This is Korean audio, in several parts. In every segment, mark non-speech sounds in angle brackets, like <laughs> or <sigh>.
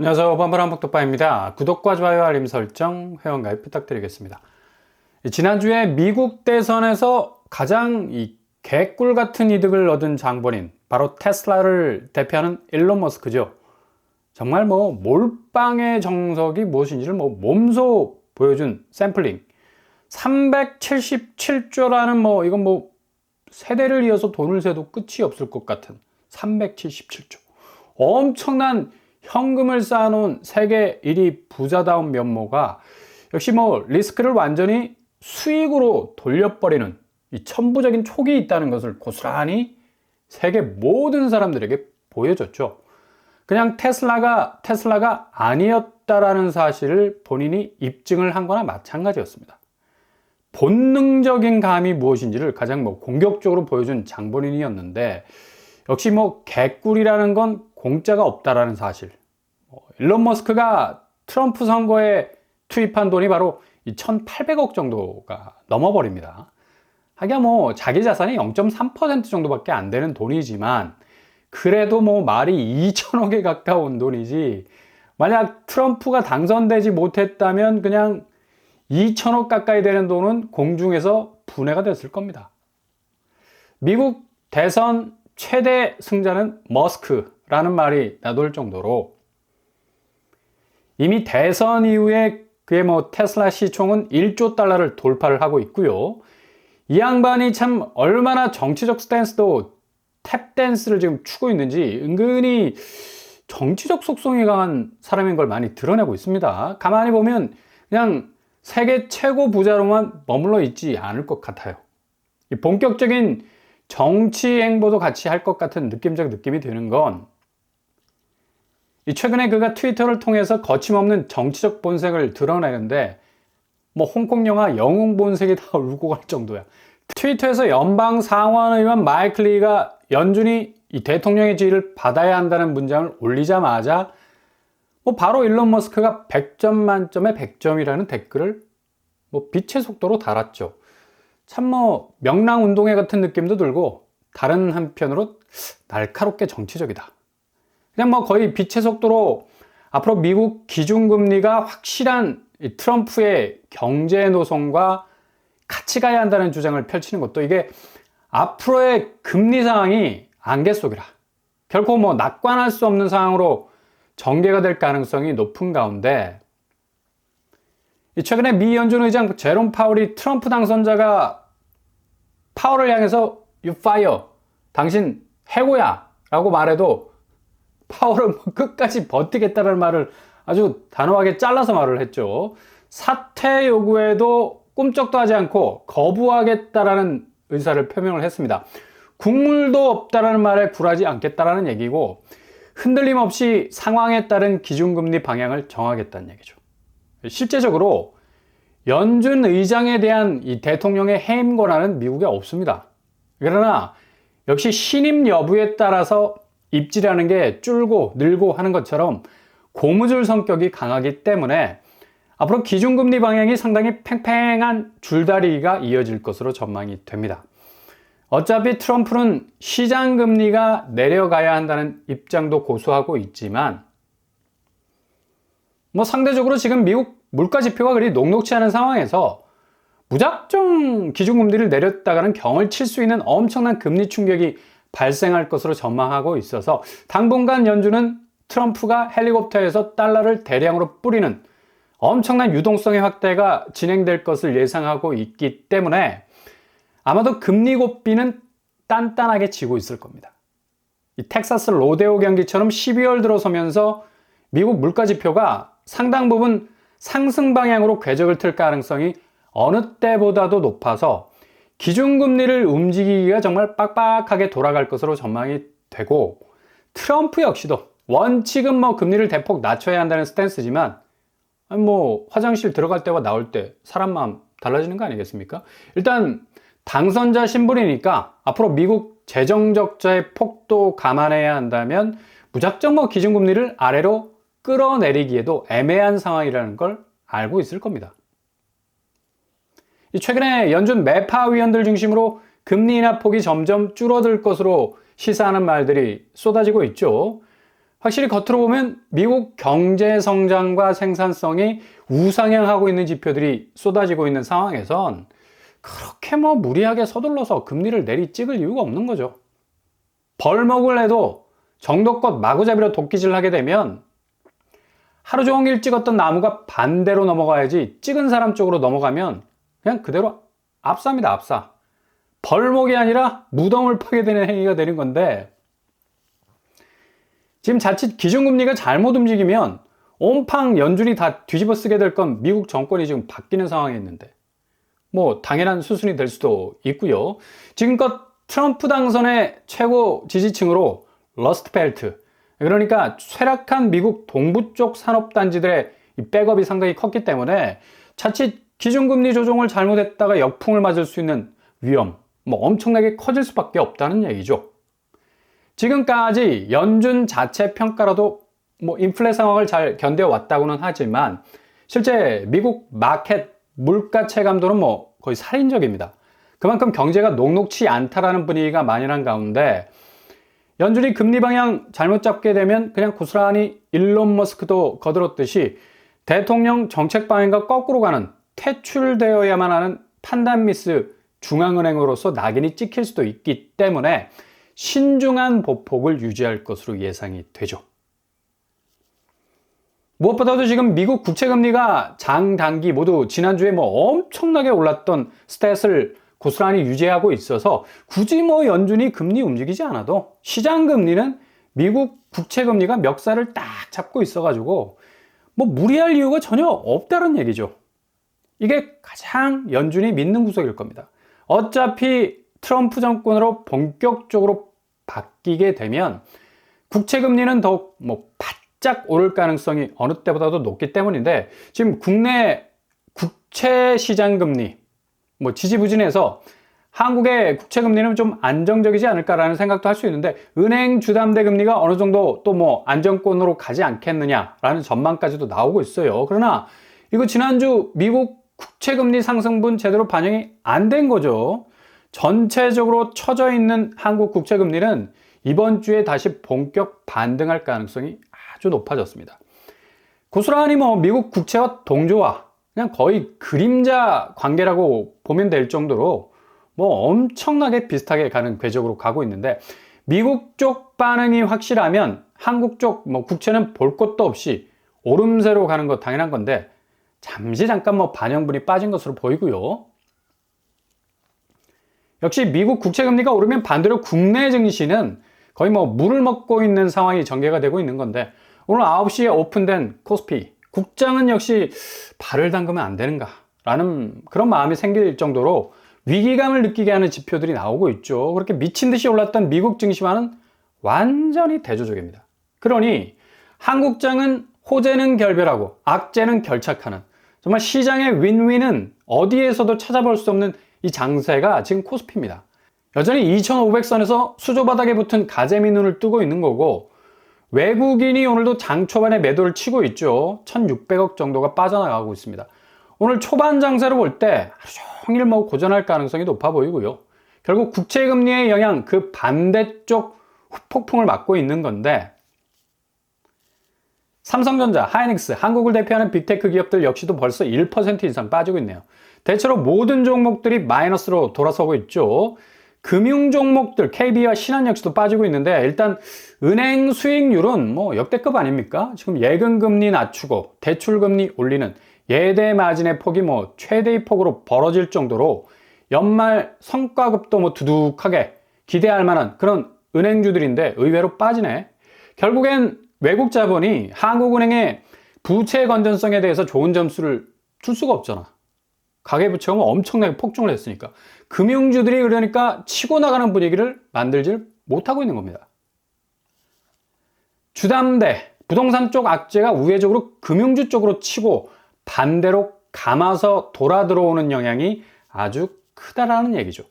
안녕하세요. 반바람 복덕바입니다. 구독과 좋아요, 알림 설정, 회원가입 부탁드리겠습니다. 지난주에 미국 대선에서 가장 이 개꿀 같은 이득을 얻은 장본인, 바로 테슬라를 대표하는 일론 머스크죠. 정말 뭐 몰빵의 정석이 무엇인지를 뭐 몸소 보여준 샘플링. 377조라는 뭐 이건 뭐 세대를 이어서 돈을 세도 끝이 없을 것 같은 377조. 엄청난 현금을 쌓아놓은 세계 1위 부자다운 면모가 역시 뭐 리스크를 완전히 수익으로 돌려버리는 이 천부적인 촉이 있다는 것을 고스란히 세계 모든 사람들에게 보여줬죠. 그냥 테슬라가 테슬라가 아니었다라는 사실을 본인이 입증을 한 거나 마찬가지였습니다. 본능적인 감이 무엇인지를 가장 뭐 공격적으로 보여준 장본인이었는데 역시 뭐 개꿀이라는 건 공짜가 없다라는 사실. 뭐 일론 머스크가 트럼프 선거에 투입한 돈이 바로 1,800억 정도가 넘어버립니다. 하기야 뭐 자기 자산이 0.3% 정도밖에 안 되는 돈이지만 그래도 뭐 말이 2천억에 가까운 돈이지 만약 트럼프가 당선되지 못했다면 그냥 2천억 가까이 되는 돈은 공중에서 분해가 됐을 겁니다. 미국 대선 최대 승자는 머스크라는 말이 나돌 정도로 이미 대선 이후에 그의 뭐 테슬라 시총은 1조 달러를 돌파를 하고 있고요. 이 양반이 참 얼마나 정치적 스탠스도 탭댄스를 지금 추고 있는지 은근히 정치적 속성이 강한 사람인 걸 많이 드러내고 있습니다. 가만히 보면 그냥 세계 최고 부자로만 머물러 있지 않을 것 같아요. 본격적인 정치 행보도 같이 할 것 같은 느낌적 느낌이 드는 건 최근에 그가 트위터를 통해서 거침없는 정치적 본색을 드러내는데 뭐 홍콩 영화 영웅 본색이 다 <laughs> 울고 갈 정도야. 트위터에서 연방 상원의원 마이클 리가 연준이 이 대통령의 지위를 받아야 한다는 문장을 올리자마자 뭐 바로 일론 머스크가 100점 만점에 100점이라는 댓글을 뭐 빛의 속도로 달았죠. 참 뭐 명랑 운동회 같은 느낌도 들고 다른 한편으로 날카롭게 정치적이다. 그냥 뭐 거의 빛의 속도로 앞으로 미국 기준금리가 확실한 트럼프의 경제 노선과 같이 가야 한다는 주장을 펼치는 것도 이게 앞으로의 금리 상황이 안개 속이라. 결코 뭐 낙관할 수 없는 상황으로 전개가 될 가능성이 높은 가운데 최근에 미 연준 의장 제롬 파월이 트럼프 당선자가 파월을 향해서 you fire 당신 해고야 라고 말해도 파월은 뭐 <laughs> 끝까지 버티겠다는 말을 아주 단호하게 잘라서 말을 했죠. 사퇴 요구에도 꿈쩍도 하지 않고 거부하겠다라는 의사를 표명을 했습니다. 국물도 없다라는 말에 굴하지 않겠다라는 얘기고 흔들림 없이 상황에 따른 기준금리 방향을 정하겠다는 얘기죠. 실제적으로 연준 의장에 대한 이 대통령의 해임 권한은 미국에 없습니다. 그러나 역시 신임 여부에 따라서 입지라는 게 줄고 늘고 하는 것처럼 고무줄 성격이 강하기 때문에 앞으로 기준금리 방향이 상당히 팽팽한 줄다리기가 이어질 것으로 전망이 됩니다. 어차피 트럼프는 시장금리가 내려가야 한다는 입장도 고수하고 있지만 뭐 상대적으로 지금 미국 물가 지표가 그리 녹록치 않은 상황에서 무작정 기준금리를 내렸다가는 경을 칠 수 있는 엄청난 금리 충격이 발생할 것으로 전망하고 있어서 당분간 연준은 트럼프가 헬리콥터에서 달러를 대량으로 뿌리는 엄청난 유동성의 확대가 진행될 것을 예상하고 있기 때문에 아마도 금리 고비는 단단하게 지고 있을 겁니다. 이 텍사스 로데오 경기처럼 12월 들어서면서 미국 물가 지표가 상당 부분 상승 방향으로 궤적을 틀 가능성이 어느 때보다도 높아서 기준금리를 움직이기가 정말 빡빡하게 돌아갈 것으로 전망이 되고 트럼프 역시도 원칙은 뭐 금리를 대폭 낮춰야 한다는 스탠스지만 뭐 화장실 들어갈 때와 나올 때 사람 마음 달라지는 거 아니겠습니까? 일단 당선자 신분이니까 앞으로 미국 재정 적자의 폭도 감안해야 한다면 무작정 뭐 기준금리를 아래로 끌어내리기에도 애매한 상황이라는 걸 알고 있을 겁니다. 최근에 연준 매파 위원들 중심으로 금리 인하 폭이 점점 줄어들 것으로 시사하는 말들이 쏟아지고 있죠. 확실히 겉으로 보면 미국 경제 성장과 생산성이 우상향하고 있는 지표들이 쏟아지고 있는 상황에선 그렇게 뭐 무리하게 서둘러서 금리를 내리 찍을 이유가 없는 거죠. 벌목을 해도 정도껏 마구잡이로 도끼질 하게 되면 하루 종일 찍었던 나무가 반대로 넘어가야지 찍은 사람 쪽으로 넘어가면 그냥 그대로 압사입니다, 압사. 벌목이 아니라 무덤을 파게 되는 행위가 되는 건데 지금 자칫 기준금리가 잘못 움직이면 온팡 연준이 다 뒤집어 쓰게 될 건 미국 정권이 지금 바뀌는 상황에 있는데 뭐 당연한 수순이 될 수도 있고요. 지금껏 트럼프 당선의 최고 지지층으로 러스트 벨트 그러니까 쇠락한 미국 동부 쪽 산업단지들의 백업이 상당히 컸기 때문에 자칫 기준금리 조정을 잘못했다가 역풍을 맞을 수 있는 위험 뭐 엄청나게 커질 수밖에 없다는 얘기죠. 지금까지 연준 자체 평가로도 뭐 인플레 상황을 잘 견뎌왔다고는 하지만 실제 미국 마켓 물가 체감도는 뭐 거의 살인적입니다. 그만큼 경제가 녹록치 않다라는 분위기가 만연한 가운데 연준이 금리 방향 잘못 잡게 되면 그냥 고스란히 일론 머스크도 거들었듯이 대통령 정책 방향과 거꾸로 가는 퇴출되어야만 하는 판단 미스 중앙은행으로서 낙인이 찍힐 수도 있기 때문에 신중한 보폭을 유지할 것으로 예상이 되죠. 무엇보다도 지금 미국 국채금리가 장 단기 모두 지난주에 뭐 엄청나게 올랐던 스탯을 고스란히 유지하고 있어서 굳이 뭐 연준이 금리 움직이지 않아도 시장 금리는 미국 국채 금리가 멱살을 딱 잡고 있어가지고 뭐 무리할 이유가 전혀 없다는 얘기죠. 이게 가장 연준이 믿는 구석일 겁니다. 어차피 트럼프 정권으로 본격적으로 바뀌게 되면 국채 금리는 더욱 뭐 바짝 오를 가능성이 어느 때보다도 높기 때문인데 지금 국내 국채 시장 금리 뭐 지지부진해서 한국의 국채 금리는 좀 안정적이지 않을까라는 생각도 할 수 있는데 은행 주담대 금리가 어느 정도 또 뭐 안정권으로 가지 않겠느냐라는 전망까지도 나오고 있어요. 그러나 이거 지난주 미국 국채 금리 상승분 제대로 반영이 안 된 거죠. 전체적으로 처져 있는 한국 국채 금리는 이번 주에 다시 본격 반등할 가능성이 아주 높아졌습니다. 고스란히 뭐 미국 국채와 동조화 그냥 거의 그림자 관계라고 보면 될 정도로 뭐 엄청나게 비슷하게 가는 궤적으로 가고 있는데 미국 쪽 반응이 확실하면 한국 쪽 뭐 국채는 볼 것도 없이 오름세로 가는 거 당연한 건데 잠시 잠깐 뭐 반영분이 빠진 것으로 보이고요. 역시 미국 국채 금리가 오르면 반대로 국내 증시는 거의 뭐 물을 먹고 있는 상황이 전개가 되고 있는 건데 오늘 9시에 오픈된 코스피 국장은 역시 발을 담그면 안 되는가 라는 그런 마음이 생길 정도로 위기감을 느끼게 하는 지표들이 나오고 있죠. 그렇게 미친 듯이 올랐던 미국 증시와는 완전히 대조적입니다. 그러니 한국장은 호재는 결별하고 악재는 결착하는 정말 시장의 윈윈은 어디에서도 찾아볼 수 없는 이 장세가 지금 코스피입니다. 여전히 2500선에서 수조 바닥에 붙은 가재미 눈을 뜨고 있는 거고 외국인이 오늘도 장 초반에 매도를 치고 있죠. 1600억 정도가 빠져나가고 있습니다. 오늘 초반 장세로 볼 때 하루 종일 뭐 고전할 가능성이 높아 보이고요. 결국 국채 금리의 영향 그 반대쪽 후폭풍을 맞고 있는 건데 삼성전자, 하이닉스, 한국을 대표하는 빅테크 기업들 역시도 벌써 1% 이상 빠지고 있네요. 대체로 모든 종목들이 마이너스로 돌아서고 있죠. 금융 종목들 KB와 신한 역시도 빠지고 있는데 일단 은행 수익률은 뭐 역대급 아닙니까? 지금 예금 금리 낮추고 대출 금리 올리는 예대 마진의 폭이 뭐 최대의 폭으로 벌어질 정도로 연말 성과급도 뭐 두둑하게 기대할 만한 그런 은행주들인데 의외로 빠지네. 결국엔 외국 자본이 한국은행의 부채 건전성에 대해서 좋은 점수를 줄 수가 없잖아. 가계부채가 뭐 엄청나게 폭증을 했으니까. 금융주들이 그러니까 치고 나가는 분위기를 만들질 못하고 있는 겁니다. 주담대, 부동산 쪽 악재가 우회적으로 금융주 쪽으로 치고 반대로 감아서 돌아 들어오는 영향이 아주 크다라는 얘기죠.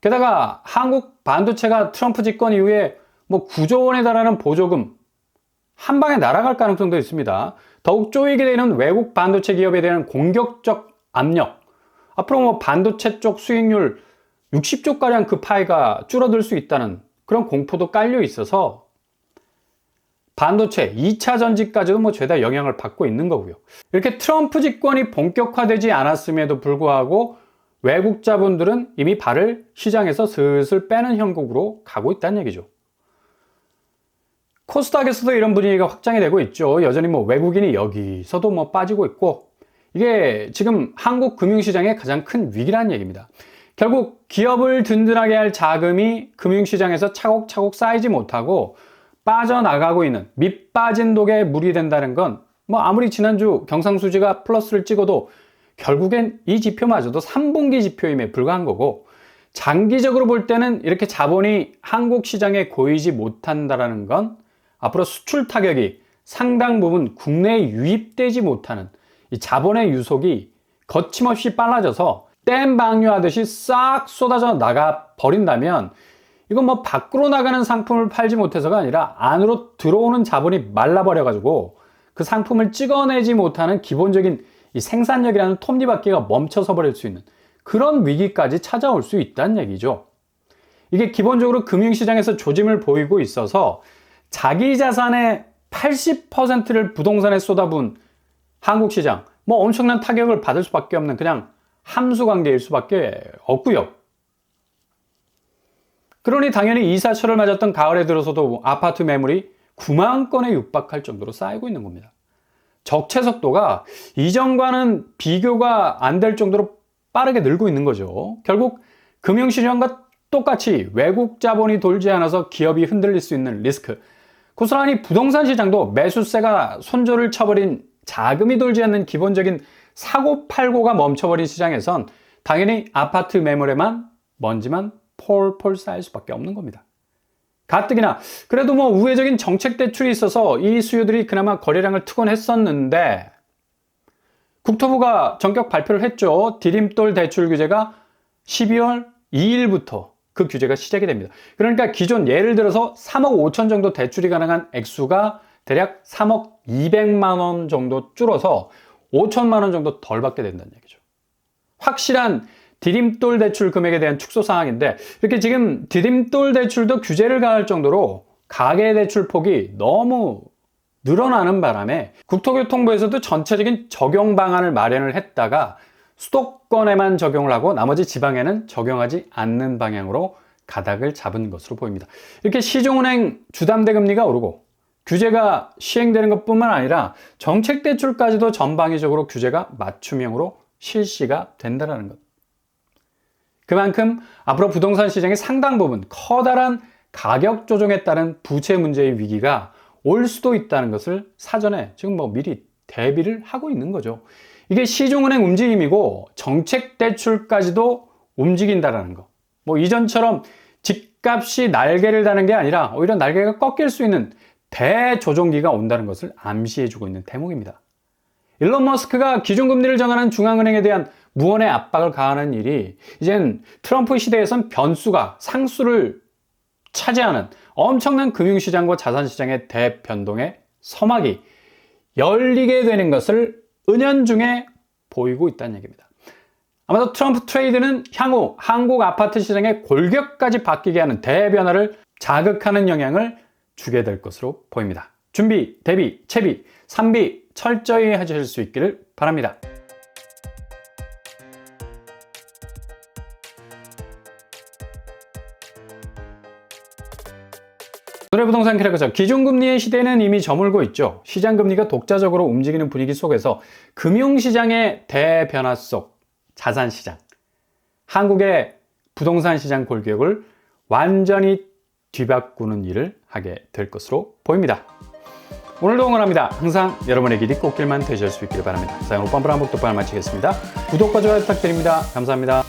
게다가 한국 반도체가 트럼프 집권 이후에 뭐 9조 원에 달하는 보조금 한 방에 날아갈 가능성도 있습니다. 더욱 쪼이게 되는 외국 반도체 기업에 대한 공격적 압력, 앞으로 뭐 반도체 쪽 수익률 60조가량 그 파이가 줄어들 수 있다는 그런 공포도 깔려 있어서 반도체, 2차 전지까지도 뭐 죄다 영향을 받고 있는 거고요. 이렇게 트럼프 집권이 본격화되지 않았음에도 불구하고 외국 자본들은 이미 발을 시장에서 슬슬 빼는 형국으로 가고 있다는 얘기죠. 코스닥에서도 이런 분위기가 확장이 되고 있죠. 여전히 뭐 외국인이 여기서도 뭐 빠지고 있고 이게 지금 한국 금융시장의 가장 큰 위기라는 얘기입니다. 결국 기업을 든든하게 할 자금이 금융시장에서 차곡차곡 쌓이지 못하고 빠져나가고 있는 밑빠진 독에 물이 된다는 건 뭐 아무리 지난주 경상수지가 플러스를 찍어도 결국엔 이 지표마저도 3분기 지표임에 불과한 거고 장기적으로 볼 때는 이렇게 자본이 한국 시장에 고이지 못한다라는 건 앞으로 수출 타격이 상당 부분 국내에 유입되지 못하는 이 자본의 유속이 거침없이 빨라져서 댐 방류하듯이 싹 쏟아져 나가 버린다면 이건 뭐 밖으로 나가는 상품을 팔지 못해서가 아니라 안으로 들어오는 자본이 말라버려 가지고 그 상품을 찍어내지 못하는 기본적인 이 생산력이라는 톱니바퀴가 멈춰서 버릴 수 있는 그런 위기까지 찾아올 수 있다는 얘기죠. 이게 기본적으로 금융시장에서 조짐을 보이고 있어서 자기 자산의 80%를 부동산에 쏟아부은 한국 시장, 뭐 엄청난 타격을 받을 수밖에 없는 그냥 함수 관계일 수밖에 없고요. 그러니 당연히 이사철을 맞았던 가을에 들어서도 아파트 매물이 9만 건에 육박할 정도로 쌓이고 있는 겁니다. 적체 속도가 이전과는 비교가 안 될 정도로 빠르게 늘고 있는 거죠. 결국 금융시장과 똑같이 외국 자본이 돌지 않아서 기업이 흔들릴 수 있는 리스크. 고스란히 부동산 시장도 매수세가 손절을 쳐버린 자금이 돌지 않는 기본적인 사고 팔고가 멈춰버린 시장에선 당연히 아파트 매물에만 먼지만 폴폴 쌓일 수밖에 없는 겁니다. 가뜩이나 그래도 뭐 우회적인 정책 대출이 있어서 이 수요들이 그나마 거래량을 트곤 했었는데 국토부가 전격 발표를 했죠. 디딤돌 대출 규제가 12월 2일부터 그 규제가 시작이 됩니다. 그러니까 기존 예를 들어서 3억 5천 정도 대출이 가능한 액수가 대략 3억 200만 원 정도 줄어서 5천만 원 정도 덜 받게 된다는 얘기죠. 확실한 디딤돌 대출 금액에 대한 축소 사항인데 이렇게 지금 디딤돌 대출도 규제를 가할 정도로 가계 대출 폭이 너무 늘어나는 바람에 국토교통부에서도 전체적인 적용 방안을 마련을 했다가 수도권에만 적용을 하고 나머지 지방에는 적용하지 않는 방향으로 가닥을 잡은 것으로 보입니다. 이렇게 시중은행 주담대 금리가 오르고 규제가 시행되는 것뿐만 아니라 정책 대출까지도 전방위적으로 규제가 맞춤형으로 실시가 된다는 것. 그만큼 앞으로 부동산 시장의 상당 부분 커다란 가격 조정에 따른 부채 문제의 위기가 올 수도 있다는 것을 사전에 지금 뭐 미리 대비를 하고 있는 거죠. 이게 시중은행 움직임이고 정책 대출까지도 움직인다라는 거. 뭐 이전처럼 집값이 날개를 다는 게 아니라 오히려 날개가 꺾일 수 있는 대조정기가 온다는 것을 암시해주고 있는 대목입니다. 일론 머스크가 기준금리를 정하는 중앙은행에 대한 무언의 압박을 가하는 일이 이젠 트럼프 시대에선 변수가 상수를 차지하는 엄청난 금융시장과 자산시장의 대변동의 서막이 열리게 되는 것을 은연중에 보이고 있다는 얘기입니다. 아마도 트럼프 트레이드는 향후 한국 아파트 시장의 골격까지 바뀌게 하는 대변화를 자극하는 영향을 주게 될 것으로 보입니다. 준비, 대비, 채비, 산비 철저히 하실 수 있기를 바랍니다. 오늘의 부동산 캐릭터 기준금리의 시대는 이미 저물고 있죠. 시장금리가 독자적으로 움직이는 분위기 속에서 금융시장의 대변화 속 자산시장, 한국의 부동산 시장 골격을 완전히 뒤바꾸는 일을 하게 될 것으로 보입니다. 오늘도 응원합니다. 항상 여러분의 길이 꽃길만 되실 수 있기를 바랍니다. 자, 오늘 뻔뻔한 복독방을 마치겠습니다. 구독과 좋아요 부탁드립니다. 감사합니다.